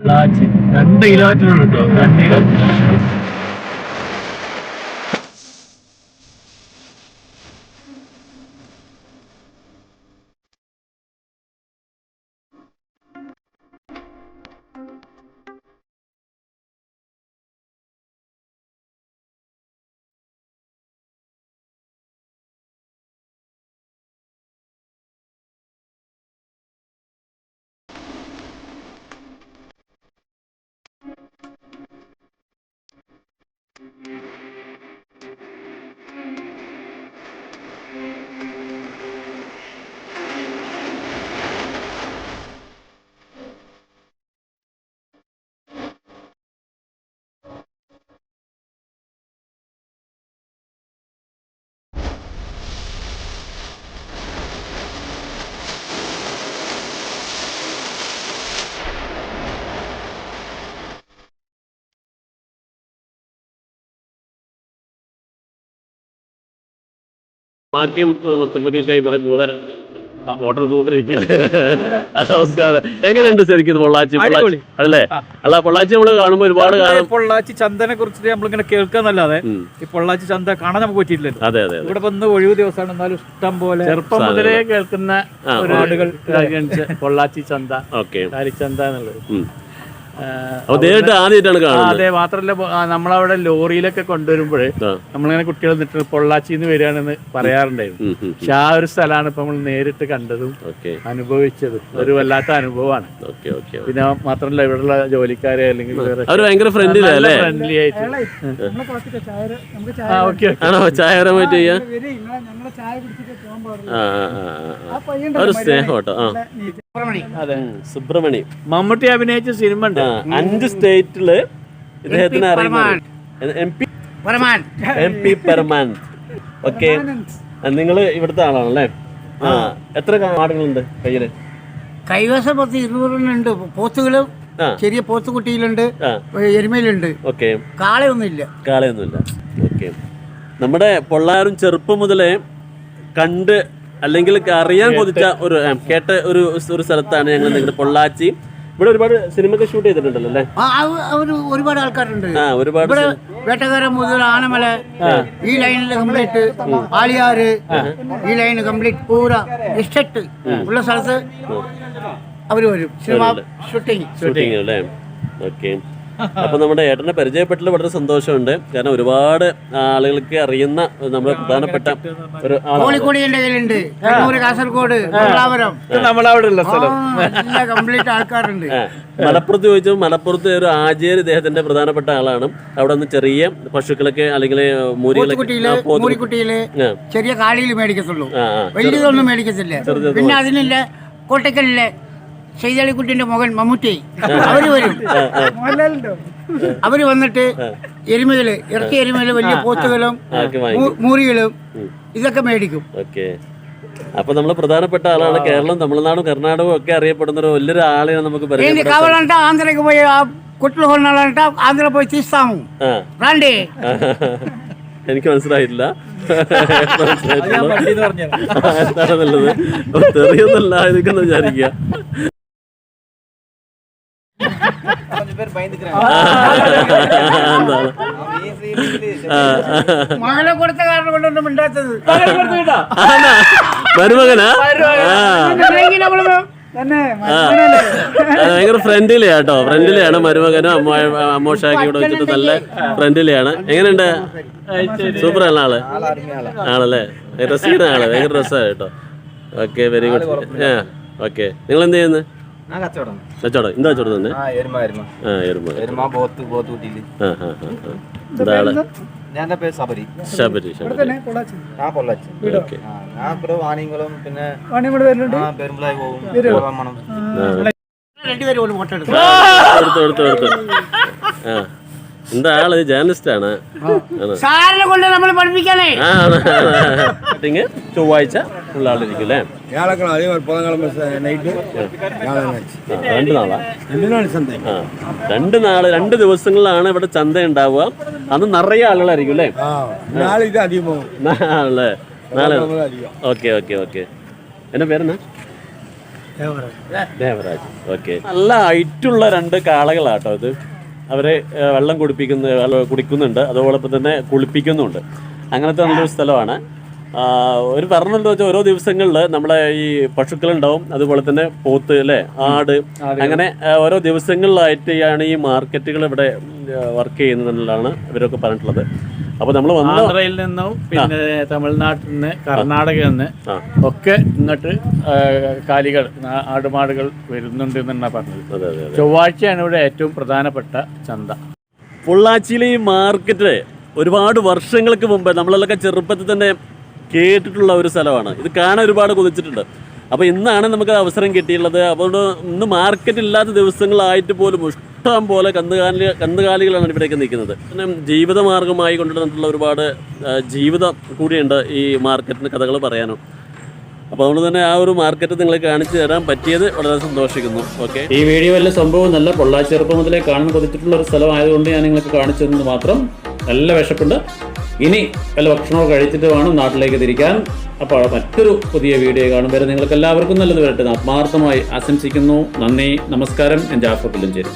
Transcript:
രണ്ട് കിലോമീറ്റർ കിട്ടും. രണ്ട് കിലോമീറ്റർ ബാക്കിയും കൈ ഓർഡർ നമസ്കാരം. എങ്ങനെയുണ്ട് ശരിക്കും ഇത് പൊള്ളാച്ചി? അല്ലേ? അല്ല പൊള്ളാച്ചി നമ്മൾ കാണുമ്പോ ഒരുപാട് പൊള്ളാച്ചി ചന്ദനെ കുറിച്ചിട്ട് നമ്മളിങ്ങനെ കേൾക്കാന്നല്ലാതെ. ഈ പൊള്ളാച്ചി ചന്ത കാണാൻ നമുക്ക് പറ്റിയില്ലല്ലോ അതെ അതെ ഇവിടെ വന്ന് ഒഴിവ് ദിവസമാണ്. എന്നാലും ഇഷ്ടം പോലെ ചെറുപ്പം മുതലേ കേൾക്കുന്ന പൊള്ളാച്ചി ചന്ത ഓക്കെ. ചന്ത എന്നുള്ളത്. നേരിട്ട് ആദ്യമായിട്ടാണ് കാണുന്നത്. അതെ ആ, നമ്മളവിടെ ലോറിയിലൊക്കെ കൊണ്ടുവരുമ്പോൾ. നമ്മളിങ്ങനെ കുട്ടികൾ നിന്നിട്ട് പൊള്ളാച്ചിന്ന് നിന്ന് വരികയാണെന്ന് പറയാറുണ്ടായിരുന്നു. പക്ഷെ ആ ഒരു സ്ഥലമാണ് ഇപ്പൊ നമ്മൾ നേരിട്ട് കണ്ടതും അനുഭവിച്ചതും. ഒരു വല്ലാത്ത അനുഭവമാണ്. ഓക്കെ ഓക്കെ പിന്നെ മാത്രമല്ല ഇവിടെയുള്ള ജോലിക്കാരെ അല്ലെങ്കിൽ ഭയങ്കര ഫ്രണ്ട്ലി ആയിട്ട്. ആണോ? ചായ വരാൻ. ഒരു സ്നേഹം കേട്ടോ ആ. അതെ സുബ്രഹ്മണ്യം. സുബ്രഹ്മണി മമ്മൂട്ടി അഭിനയിച്ച സിനിമ ഉണ്ട് അഞ്ച് സ്റ്റേറ്റിൽ ഇദ്ദേഹത്തിന് അറിയാം എം പി എം പി പെർമാൻ ഓക്കെ. നിങ്ങൾ ഇവിടുത്തെ ആളാണല്ലേ? ആ എത്ര ആടുകളുണ്ട് കയ്യിൽ? കൈവശം പത്ത് ഇരുന്നൂറിനുണ്ട്. പോത്തുകളും ചെറിയ പോത്തുകുട്ടിയിലുണ്ട്. എരുമയിലുണ്ട്. ഓക്കെ. കാളയൊന്നുമില്ല. കാളയൊന്നുമില്ല. ഓക്കെ. നമ്മുടെ പൊള്ളാരും ചെറുപ്പം മുതലേ കണ്ട് അല്ലെങ്കിൽ അറിയാൻ കൊതിച്ച ഒരു കേട്ട ഒരു ഒരു സ്ഥലത്താണ് ഞങ്ങൾ നിങ്ങളുടെ പൊള്ളാച്ചി. ഇവിടെ ഒരുപാട് സിനിമയൊക്കെ ഷൂട്ട് ചെയ്തിട്ടുണ്ടല്ലോ അല്ലേ? ഒരുപാട് ആൾക്കാരുണ്ട്. ആ ഒരുപാട് ഇവിടെ വേട്ടക്കാരൻ മുതൽ ആനമല ഈ ലൈനിൽ കംപ്ലീറ്റ് ആലിയാറ് ഈ ലൈൻ കംപ്ലീറ്റ് പൂര എസ്റ്റേറ്റ് ഉള്ള സ്ഥലത്ത് അവർ വരും. സിനിമ ഷൂട്ടിങ് ഷൂട്ടിങ് അല്ലേ? ഓക്കെ അപ്പൊ നമ്മുടെ ഏട്ടനെ പരിചയപ്പെട്ടതിൽ വളരെ സന്തോഷമുണ്ട്. കാരണം ഒരുപാട് ആളുകൾക്ക് അറിയുന്ന നമ്മുടെ പ്രധാനപ്പെട്ട ഒരു കോഴിക്കോട് കാസർഗോഡ് മംഗലാപുരം. നമ്മളവിടെ ഉള്ള സ്ഥലം. കംപ്ലീറ്റ് ആൾക്കാരുണ്ട്. മലപ്പുറത്ത് ചോദിച്ചു മലപ്പുറത്ത് ഒരു ആചാര്യ ഇദ്ദേഹത്തിന്റെ പ്രധാനപ്പെട്ട ആളാണ്. അവിടെ നിന്ന് ചെറിയ പശുക്കളൊക്കെ അല്ലെങ്കിൽ മൂരിക്കുട്ടിയിൽ ചെറിയ കാളിയിൽ മേടിക്കത്തുള്ളൂ. വലിയതൊന്നും മേടിക്കത്തില്ല. പിന്നെ അതിനില്ല കോട്ടക്കലിലെ സെയ്തളിക്കുട്ടിന്റെ മകൻ മമ്മൂട്ടി. അവർ വരും. അവർ വന്നിട്ട് എരുമകൾ ഇറച്ചി എരുമകൾ വലിയ പോത്തുകളും മൂറികളും ഇതൊക്കെ മേടിക്കും. അപ്പൊ നമ്മൾ പ്രധാനപ്പെട്ട ആളാണ് കേരളം തമിഴ്നാടും കർണാടകവും ഒക്കെ അറിയപ്പെടുന്ന ഒരു വലിയൊരു ആളെയാണ് നമുക്ക് കാവലാണ്ട ആന്ധ്രക്ക് പോയി കുട്ടികൾ ആന്ധ്ര പോയി തീസ്താമും എനിക്ക് മനസ്സിലായില്ല മനസ്സിലായിട്ടുള്ളത് തെറിയൊന്നല്ല ഇരിക്കുന്ന വിചാരിക്കുക. മകളെ കൊടുത്ത കാരണം കൊണ്ടൊന്നും മിണ്ടാത്തത്. മരുമകനാ? ഭയങ്കര ഫ്രണ്ട്ലി ആട്ടോ ഫ്രണ്ട്ലിയാണ് മരുമകനും അമ്മ അമ്മോഷാക്കി ഇവിടെ വെച്ചിട്ട് നല്ല ഫ്രണ്ട്ലിയാണ് എങ്ങനെയുണ്ട്? സൂപ്പർ ആണ് ആൾ. ആണല്ലേ? രസീന ആൾ. ഭയങ്കര രസമാണ് കേട്ടോ. ഓക്കെ വെരി ഗുഡ് ആ ഓക്കെ നിങ്ങൾ എന്ത് ചെയ്യുന്നത് കച്ചവടം. എന്താ കച്ചവടം തന്നെ? ആ എരുമ. എരുമ ആ പോത്ത് പോത്ത് കുട്ടിയിൽ. ആ ആ ആ ആ. എന്താ ആൾ. ഞാൻ പേര് സബരി ശബരി ശബരി. ഞാൻ പൊള്ളാച്ചി. ഓക്കെ. ആ ഞാൻ ഇവിടെ വാണിയംകുളം പിന്നെ ആ പെരുമ്പലായി പോകും. രണ്ടുപേരും എടുത്തു എടുത്തു എടുത്തു. ആ. എന്താ ആള് ജേർണലിസ്റ്റ് ആണ് ആണ് സാറിനെ കൊണ്ട് നമ്മൾ പഠിപ്പിക്കാനേ ആ ആണ്, ആണ്. മീറ്റിംഗ് ചൊവ്വാഴ്ച ഉള്ള ആളിരിക്കും അല്ലേ வியாழக்கிழமை அதே மாதிரி புதன்கிழமை நைட்டு வியாழனாச்சு ആ, രണ്ട് നാളാ ரெண்டு நாள் சந்தை ആ രണ്ട് നാള് രണ്ട് ദിവസങ്ങളിലാണ് ഇവിടെ ചന്ത ഉണ്ടാവുക അന്ന് നിറയെ ആളുകളായിരിക്കും അല്ലേ ஆ நாளைக்கு தான் அதிகமாகும் നാളെ നാളെ வியாழக்கிழமை தான் அதிகம் ഓക്കെ ഓക്കെ ഓക്കെ എന്റെ പേരെന്നാ ദേവരാജ് ഓക്കെ നല്ല ഹൈറ്റുള്ള രണ്ട് കാളകളാട്ടോ ഇത് അവരെ വെള്ളം കുടിപ്പിക്കുന്ന കുടിക്കുന്നുണ്ട്. അതോടൊപ്പം തന്നെ കുളിപ്പിക്കുന്നുണ്ട് അങ്ങനത്തെ നല്ലൊരു സ്ഥലമാണ്. ഒരു പറഞ്ഞല്ലോ വെച്ചാൽ ഓരോ ദിവസങ്ങളിൽ നമ്മളെ ഈ പശുക്കളുണ്ടാവും അതുപോലെ തന്നെ പോത്ത് അല്ലേ ആട് അങ്ങനെ ഓരോ ദിവസങ്ങളിലായിട്ടാണ് ഈ മാർക്കറ്റുകൾ ഇവിടെ വർക്ക് ചെയ്യുന്നതെന്നുള്ളതാണ് ഇവരൊക്കെ പറഞ്ഞിട്ടുള്ളത്. അപ്പൊ നമ്മൾ വന്ന ആന്ധ്രയിൽ നിന്നും പിന്നെ തമിഴ്നാട്ടിൽ നിന്ന് കർണാടകയിൽ നിന്ന് ഒക്കെ ഇങ്ങോട്ട് കാലികൾ ആടുമാടുകൾ വരുന്നുണ്ട് എന്നാണ് പറഞ്ഞത്. അതെ അതെ അതെ. ചൊവ്വാഴ്ചയാണ് ഇവിടെ ഏറ്റവും പ്രധാനപ്പെട്ട ചന്ത. പൊള്ളാച്ചിയിലെ ഈ മാർക്കറ്റ് ഒരുപാട് വർഷങ്ങൾക്ക് മുമ്പ് നമ്മളൊക്കെ ചെറുപ്പത്തിൽ തന്നെ കേട്ടിട്ടുള്ള ഒരു സ്ഥലമാണ്. ഇത് കാണാൻ ഒരുപാട് കൊതിച്ചിട്ടുണ്ട്. അപ്പോൾ ഇന്നാണ് നമുക്ക് അവസരം കിട്ടിയുള്ളത് അതുകൊണ്ട് ഇന്ന് മാർക്കറ്റ് ഇല്ലാത്ത ദിവസങ്ങളായിട്ട് പോലും ഇഷ്ടം പോലെ കന്നുകാലി കന്നുകാലികളാണ് ഇവിടേക്ക് നിൽക്കുന്നത്. പിന്നെ ജീവിതമാർഗമായി കൊണ്ടുവന്നിട്ടുള്ള ഒരുപാട് ജീവിതം കൂടിയുണ്ട് ഈ മാർക്കറ്റിന് കഥകൾ പറയാനും. അപ്പോൾ അതുകൊണ്ട് തന്നെ ആ ഒരു മാർക്കറ്റ് നിങ്ങളെ കാണിച്ചു തരാൻ പറ്റിയത് വളരെ സന്തോഷിക്കുന്നു. ഓക്കെ ഈ വീഡിയോ വല്ല സംഭവം നല്ല പൊള്ളാച്ചെറുപ്പം മുതലേ കാണാൻ കൊതിച്ചിട്ടുള്ള ഒരു സ്ഥലമായതുകൊണ്ട് ഞാൻ നിങ്ങൾക്ക് കാണിച്ചു തന്നത് മാത്രം. നല്ല വിശപ്പുണ്ട്. ഇനി വല്ല ഭക്ഷണമൊക്കെ കഴിച്ചിട്ട് വേണം നാട്ടിലേക്ക് തിരിക്കാൻ. അപ്പോൾ മറ്റൊരു പുതിയ വീഡിയോ കാണും. വരെ നിങ്ങൾക്ക് എല്ലാവർക്കും നല്ലത് വരട്ടെ ആത്മാർത്ഥമായി ആശംസിക്കുന്നു. നന്ദി നമസ്കാരം. ഞാൻ ജാഫർ പുല്ലഞ്ചേരി.